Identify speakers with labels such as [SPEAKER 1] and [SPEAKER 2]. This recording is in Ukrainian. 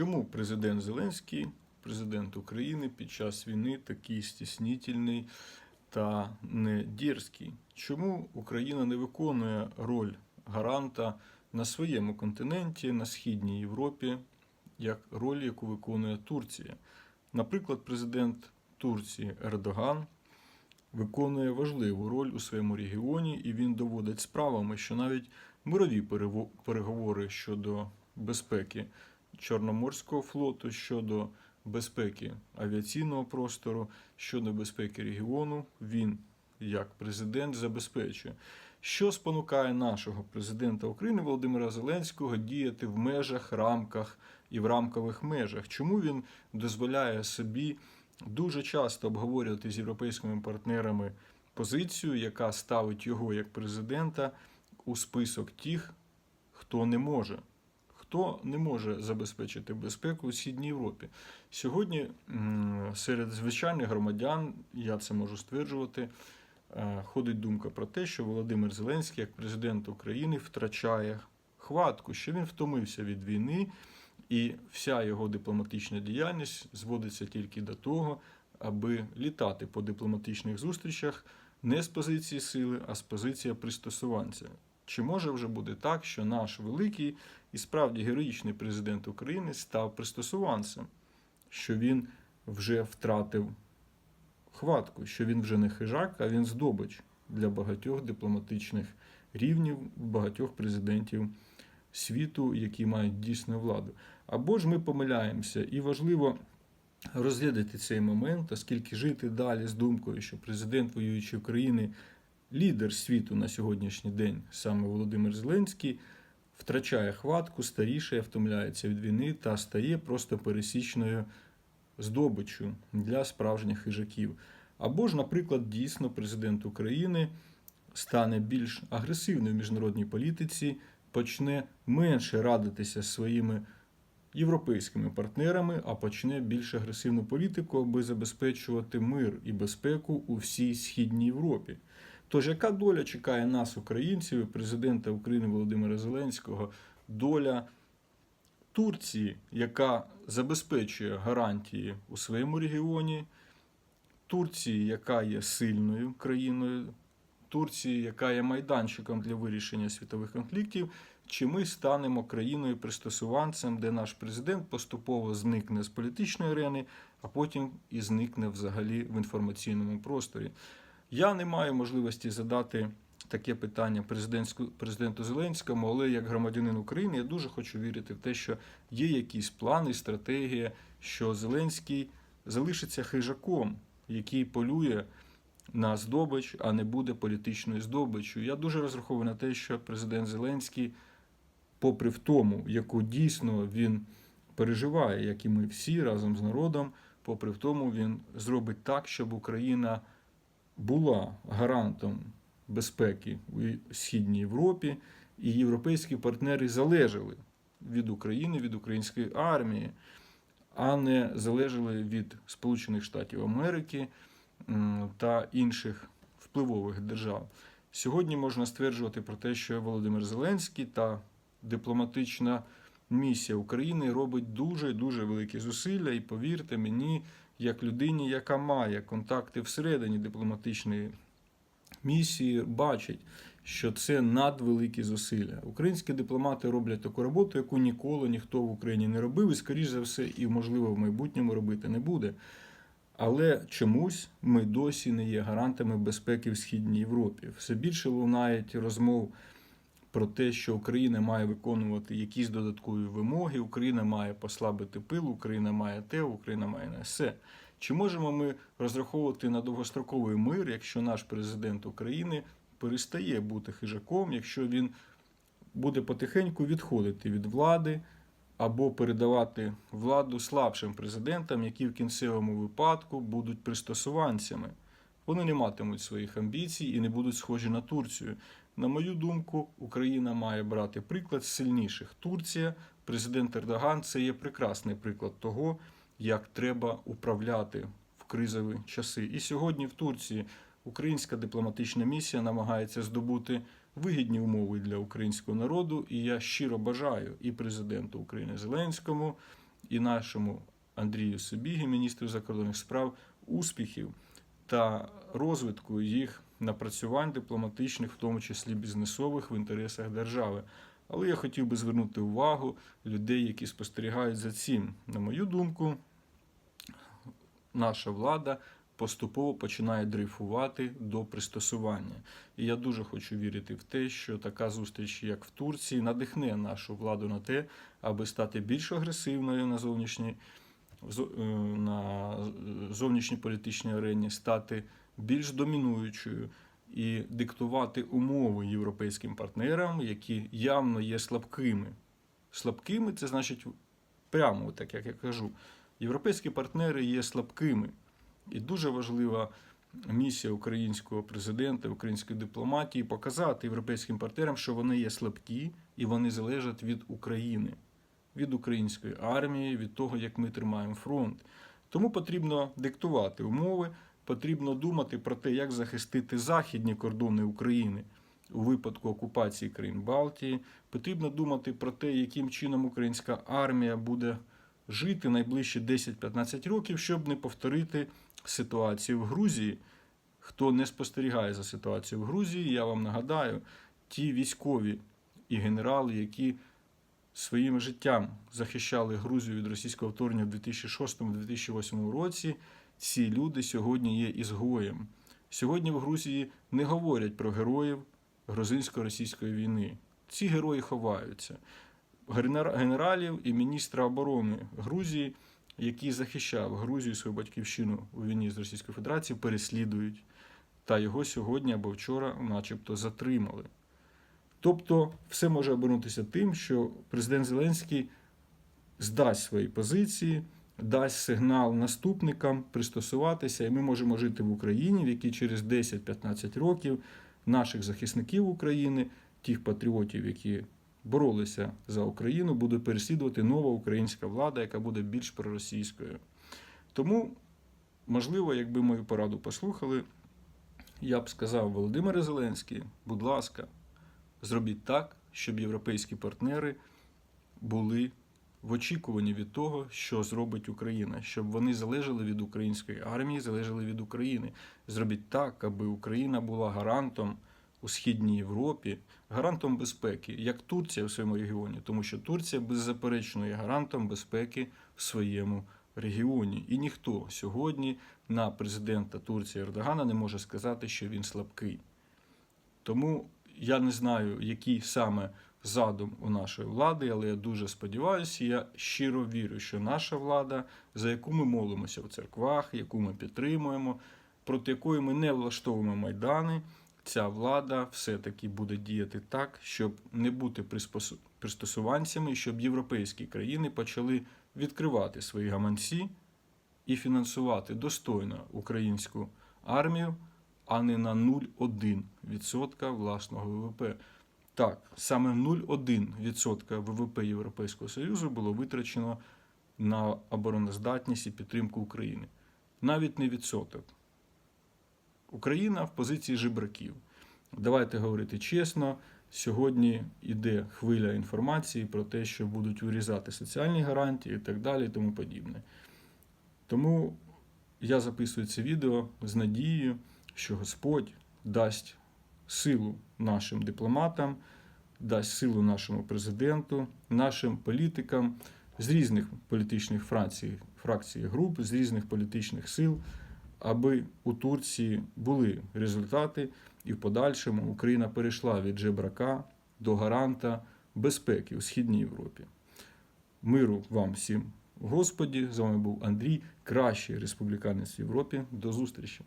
[SPEAKER 1] Чому президент Зеленський, президент України під час війни такий стіснительний та не дерзкий? Чому Україна не виконує роль гаранта на своєму континенті, на східній Європі, як роль, яку виконує Турція? Наприклад, президент Турції Ердоган виконує важливу роль у своєму регіоні, і він доводить справами, що навіть мирові переговори щодо безпеки Чорноморського флоту, щодо безпеки авіаційного простору, щодо безпеки регіону, він як президент забезпечує. Що спонукає нашого президента України Володимира Зеленського діяти в межах, рамках і в рамкових межах? Чому він дозволяє собі дуже часто обговорювати з європейськими партнерами позицію, яка ставить його як президента у список тих, хто не може, хто не може забезпечити безпеку у Східній Європі. Сьогодні серед звичайних громадян, я це можу стверджувати, е, ходить думка про те, що Володимир Зеленський, як президент України, втрачає хватку, що він втомився від війни, і вся його дипломатична діяльність зводиться тільки до того, аби літати по дипломатичних зустрічах не з позиції сили, а з позиції пристосуванця. Чи може вже бути так, що наш великий і справді героїчний президент України став пристосуванцем, що він вже втратив хватку, що він вже не хижак, а він здобич для багатьох дипломатичних рівнів, багатьох президентів світу, які мають дійсну владу. Або ж ми помиляємося, і важливо розглядати цей момент, оскільки жити далі з думкою, що президент воюючої країни, лідер світу на сьогоднішній день, саме Володимир Зеленський, втрачає хватку, старішає, втомляється від війни та стає просто пересічною здобиччю для справжніх хижаків. Або ж, наприклад, дійсно президент України стане більш агресивною в міжнародній політиці, почне менше радитися своїми європейськими партнерами, а почне більш агресивну політику, аби забезпечувати мир і безпеку у всій східній Європі. Тож, яка доля чекає нас, українців, президента України Володимира Зеленського, доля Турції, яка забезпечує гарантії у своєму регіоні, Турції, яка є сильною країною, Турції, яка є майданчиком для вирішення світових конфліктів, чи ми станемо країною пристосуванцем, де наш президент поступово зникне з політичної арени, а потім і зникне взагалі в інформаційному просторі. Я не маю можливості задати таке питання президенту Зеленському, але як громадянин України я дуже хочу вірити в те, що є якісь плани, стратегія, що Зеленський залишиться хижаком, який полює на здобич, а не буде політичною здобиччю. Я дуже розраховую на те, що президент Зеленський, попри в тому, яку дійсно він переживає, як і ми всі разом з народом, попри в тому, він зробить так, щоб Україна була гарантом безпеки у Східній Європі, і європейські партнери залежали від України, від української армії, а не залежали від Сполучених Штатів Америки та інших впливових держав. Сьогодні можна стверджувати про те, що Володимир Зеленський та дипломатична місія України робить дуже дуже великі зусилля, і повірте мені, як людині, яка має контакти всередині дипломатичної місії, бачить, що це надвеликі зусилля. Українські дипломати роблять таку роботу, яку ніколи ніхто в Україні не робив, і, скоріш за все, і можливо в майбутньому робити не буде. Але чомусь ми досі не є гарантами безпеки в Східній Європі. Все більше лунають розмов про те, що Україна має виконувати якісь додаткові вимоги, Україна має послабити пил, Україна має те, Україна має не все. Чи можемо ми розраховувати на довгостроковий мир, якщо наш президент України перестає бути хижаком, якщо він буде потихеньку відходити від влади або передавати владу слабшим президентам, які в кінцевому випадку будуть пристосуванцями? Вони не матимуть своїх амбіцій і не будуть схожі на Турцію. На мою думку, Україна має брати приклад з сильніших. Турція, президент Ердоган це є прекрасний приклад того, як треба управляти в кризові часи. І сьогодні в Турції українська дипломатична місія намагається здобути вигідні умови для українського народу. І я щиро бажаю і президенту України Зеленському, і нашому Андрію Собігі, міністру закордонних справ, успіхів та розвитку їх напрацювань дипломатичних, в тому числі бізнесових в інтересах держави. Але я хотів би звернути увагу людей, які спостерігають за цим. На мою думку, наша влада поступово починає дрейфувати до пристосування. І я дуже хочу вірити в те, що така зустріч, як в Турції, надихне нашу владу на те, аби стати більш агресивною на зовнішній зо- е, на зовнішній політичній арені, стати більш домінуючою і диктувати умови європейським партнерам, які явно є слабкими. Слабкими це значить прямо, так як я кажу. Європейські партнери є слабкими. І дуже важлива місія українського президента, української дипломатії показати європейським партнерам, що вони є слабкі і вони залежать від України, від української армії, від того, як ми тримаємо фронт. Тому потрібно диктувати умови, потрібно думати про те, як захистити західні кордони України у випадку окупації країн Балтії. Потрібно думати про те, яким чином українська армія буде жити найближчі 10-15 років, щоб не повторити ситуацію в Грузії. Хто не спостерігає за ситуацією в Грузії, я вам нагадаю, ті військові і генерали, які своїм життям захищали Грузію від російського вторгнення в 2006-2008 році, ці люди сьогодні є ізгоєм. Сьогодні в Грузії не говорять про героїв грузинсько-російської війни. Ці герої ховаються. Генералів і міністра оборони Грузії, який захищав Грузію свою батьківщину у війні з Російською Федерацією, переслідують. Та його сьогодні або вчора, начебто, затримали. Тобто, все може обернутися тим, що президент Зеленський здасть свої позиції, дасть сигнал наступникам пристосуватися, і ми можемо жити в Україні, в якій через 10-15 років наших захисників України, тих патріотів, які боролися за Україну, буде переслідувати нова українська влада, яка буде більш проросійською. Тому, можливо, якби мою пораду послухали, я б сказав Володимире Зеленський, будь ласка, зробіть так, щоб європейські партнери були в очікуванні від того, що зробить Україна, щоб вони залежали від української армії, залежали від України. Зробіть так, аби Україна була гарантом у східній Європі, гарантом безпеки, як Турція в своєму регіоні, тому що Турція беззаперечно є гарантом безпеки в своєму регіоні. І ніхто сьогодні на президента Турції Ердогана не може сказати, що він слабкий. Тому я не знаю, який саме задум у нашої влади, але я дуже сподіваюся, я щиро вірю, що наша влада, за яку ми молимося в церквах, яку ми підтримуємо, проти якої ми не влаштовуємо майдани, ця влада все-таки буде діяти так, щоб не бути пристосуванцями, щоб європейські країни почали відкривати свої гаманці і фінансувати достойно українську армію, а не на 0,1% власного ВВП. Так, саме 0,1% ВВП Європейського Союзу було витрачено на обороноздатність і підтримку України. Навіть не відсоток. Україна в позиції жебраків. Давайте говорити чесно. Сьогодні йде хвиля інформації про те, що будуть вирізати соціальні гарантії і так далі, і тому подібне. Тому я записую це відео з надією, що Господь дасть силу нашим дипломатам, дасть силу нашому президенту, нашим політикам з різних політичних фракцій, фракцій груп, з різних політичних сил, аби у Турції були результати, і в подальшому Україна перейшла від жебрака до гаранта безпеки у Східній Європі. Миру вам всім, Господі! З вами був Андрій, кращий республіканець в Європі. До зустрічі!